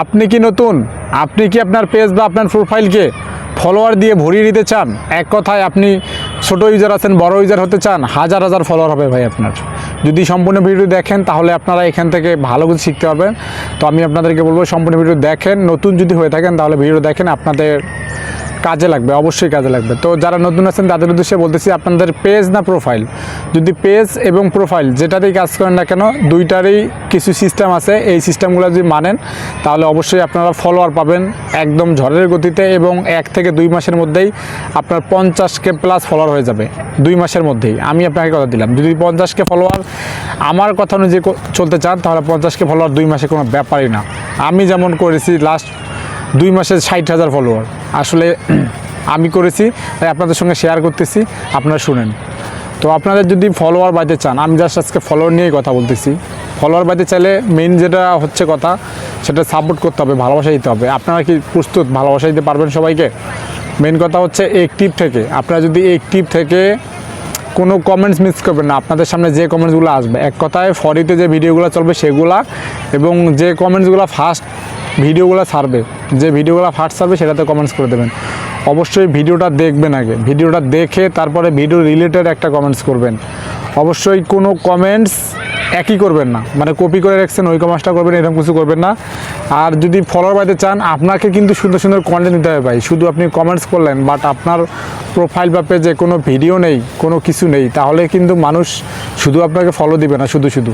আপনি কি নতুন? আপনি কি আপনার পেজ বা আপনার প্রোফাইলকে ফলোয়ার দিয়ে ভরিয়ে নিতে চান? এক কথায় আপনি ছোট ইউজার আছেন, বড় ইউজার হতে চান, হাজার হাজার ফলোয়ার হবে ভাই আপনার। যদি সম্পূর্ণ ভিডিও দেখেন, তাহলে আপনারা এখান থেকে ভালো কিছু শিখতে পারবেন। তো আমি আপনাদেরকে বলব, সম্পূর্ণ ভিডিও দেখেন, নতুন যদি হয়ে থাকেন, তাহলে ভিডিও দেখেন, আপনাদের কাজে লাগবে, অবশ্যই কাজে লাগবে। তো যারা নতুন আছেন, তাদের উদ্দেশ্যে বলতেছি, আপনাদের পেজ না প্রোফাইল যদি পেজ এবং প্রোফাইল যেটাতেই কাজ করেন না কেন, দুইটারই কিছু সিস্টেম আছে। এই সিস্টেমগুলো যদি মানেন, তাহলে অবশ্যই আপনারা ফলোয়ার পাবেন একদম ঝড়ের গতিতে এবং এক থেকে দুই মাসের মধ্যেই আপনার পঞ্চাশকে প্লাস ফলোয়ার হয়ে যাবে। দুই মাসের মধ্যেই। আমি আপনাকে কথা দিলাম, যদি পঞ্চাশকে ফলোয়ার আমার কথা অনুযায়ী চলতে চান, তাহলে পঞ্চাশকে ফলোয়ার দুই মাসে কোনো ব্যাপারই না। আমি যেমন করেছি লাস্ট দুই মাসে ষাট হাজার ফলোয়ার আসলে আমি করেছি, তাই আপনাদের সঙ্গে শেয়ার করতেছি, আপনারা শুনেন। তো আপনাদের যদি ফলোয়ার বাড়তে চান, আমি জাস্ট আজকে ফলোয়ার নিয়েই কথা বলতেছি। ফলোয়ার বাড়তে চাইলে মেইন যেটা হচ্ছে কথা, সেটা সাপোর্ট করতে হবে, ভালোবাসা দিতে হবে। আপনারা কি প্রস্তুত? ভালোবাসা দিতে পারবেন সবাইকে? মেইন কথা হচ্ছে একটিভ থেকে। আপনারা যদি একটিভ থেকে কোনো কমেন্টস মিস করবেন না, আপনাদের সামনে যে কমেন্টসগুলো আসবে, এক কথায় ফরিতে যে ভিডিওগুলো চলবে সেগুলা এবং যে কমেন্টসগুলো ফার্স্ট ভিডিওগুলো ছাড়বে, যে ভিডিওগুলো ফার্স্ট ছাড়বে সেটাতে কমেন্টস করে দেবেন। অবশ্যই ভিডিওটা দেখবেন আগে। ভিডিওটা দেখে তারপরে ভিডিও রিলেটেড একটা কমেন্টস করবেন। অবশ্যই কোনো কমেন্টস একই করবেন না। মানে কপি করে রাখছেন, ওই কমেন্টসটা করবেন, এরকম কিছু করবেন না। আর যদি ফলোয়ার পাইতে চান, আপনাকে কিন্তু সুন্দর সুন্দর কন্টেন্ট দিতে হবে ভাই। শুধু আপনি কমেন্টস করলেন বাট আপনার প্রোফাইল বা পেজে কোনো ভিডিও নেই, কোনো কিছু নেই, তাহলে কিন্তু মানুষ শুধু আপনাকে ফলো দিবে না, শুধু শুধু।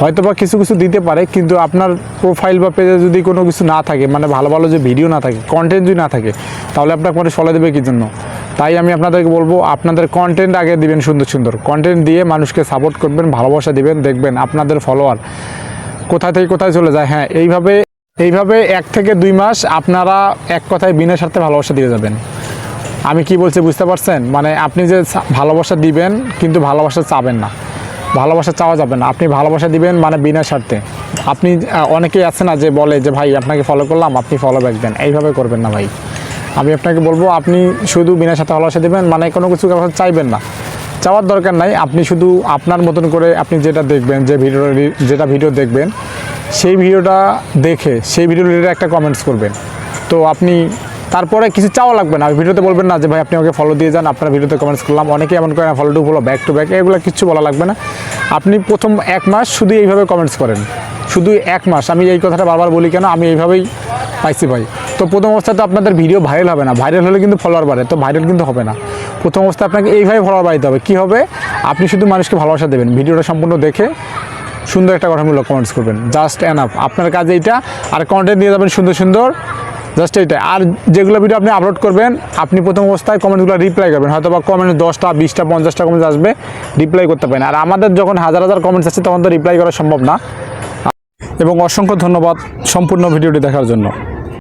হয়তো বা কিছু কিছু দিতে পারে, কিন্তু আপনার প্রোফাইল বা পেজে যদি কোনো কিছু না থাকে মানে ভালো ভালো যে ভিডিও না থাকে কন্টেন্ট যদি না থাকে, তাহলে আপনাকে মানুষ ফলো দেবে কি জন্য? তাই আমি আপনাদেরকে বলব, আপনাদের কন্টেন্ট আগে দিবেন সুন্দর সুন্দর। কন্টেন্ট দিয়ে মানুষকে সাপোর্ট করবেন, ভালোবাসা দিবেন, দেখবেন আপনাদের ফলোয়ার কোথা থেকে কোথায় চলে যায়। হ্যাঁ এইভাবে এইভাবে এক থেকে দুই মাস আপনারা এক কথায় বিনা স্বার্থে ভালোবাসা দিয়ে যাবেন। আমি কি বলছি বুঝতে পারছেন? মানে আপনি যে ভালোবাসা দিবেন, কিন্তু ভালোবাসা চাবেন না। ভালোবাসা চাওয়া যাবে না। আপনি ভালোবাসা দিবেন মানে বিনা স্বার্থে। আপনি অনেকেই আছে না যে বলে যে, ভাই, আপনাকে ফলো করলাম, আপনি ফলো ব্যাক দেন। এইভাবে করবেন না ভাই। আমি আপনাকে বলব, আপনি শুধু বিনা সাথে ভালোবাসা দেবেন মানে কোনো কিছু চাইবেন না। চাওয়ার দরকার নাই, আপনি শুধু আপনার মতন করে আপনি যেটা দেখবেন, যে ভিডিও, যেটা ভিডিও দেখবেন, সেই ভিডিওটা দেখে, সেই ভিডিও রিলেটেড একটা কমেন্টস করবেন। তো আপনি তারপরে কিছু চাওয়া লাগবে না। ভিডিওতে বলবেন না যে, ভাই, আপনি আমাকে ফলো দিয়ে যান। আপনার ভিডিওতে কমেন্টস করলাম। অনেকে এমন করে follow to follow back to back এগুলো কিছু বলা লাগবে না। আপনি প্রথম এক মাস শুধু এইভাবে কমেন্টস করেন। শুধু এক মাস। আমি এই কথাটা বারবার বলি কেন? আমি এইভাবেই পাইছি ভাই। তো প্রথম অবস্থায় তো আপনাদের ভিডিও ভাইরাল হবে না। ভাইরাল হলে কিন্তু ফলোয়ার বাড়ে। তো ভাইরাল কিন্তু হবে না। প্রথম অবস্থায় আপনাকে এইভাবে ফলোয়ার বাড়াইতে হবে। কী হবে? আপনি শুধু মানুষকে ভালোবাসা দেবেন। ভিডিওটা সম্পূর্ণ দেখে সুন্দর একটা গঠনমূলক কমেন্টস করবেন। জাস্ট এনাফ আপনার কাজ এইটা। আর কন্টেন্ট দিয়ে যাবেন সুন্দর সুন্দর জাস্ট এটাই আর যেগুলো ভিডিও আপনি আপলোড করবেন, আপনি প্রথম অবস্থায় কমেন্টগুলো রিপ্লাই করবেন। হয়তো বা কমেন্ট দশটা, বিশটা, পঞ্চাশটা কমেন্ট আসবে রিপ্লাই করতে পারেন। আর আমাদের যখন হাজার হাজার কমেন্টস আসছে, তখন তো রিপ্লাই করা সম্ভব না। এবং অসংখ্য ধন্যবাদ সম্পূর্ণ ভিডিওটি দেখার জন্য।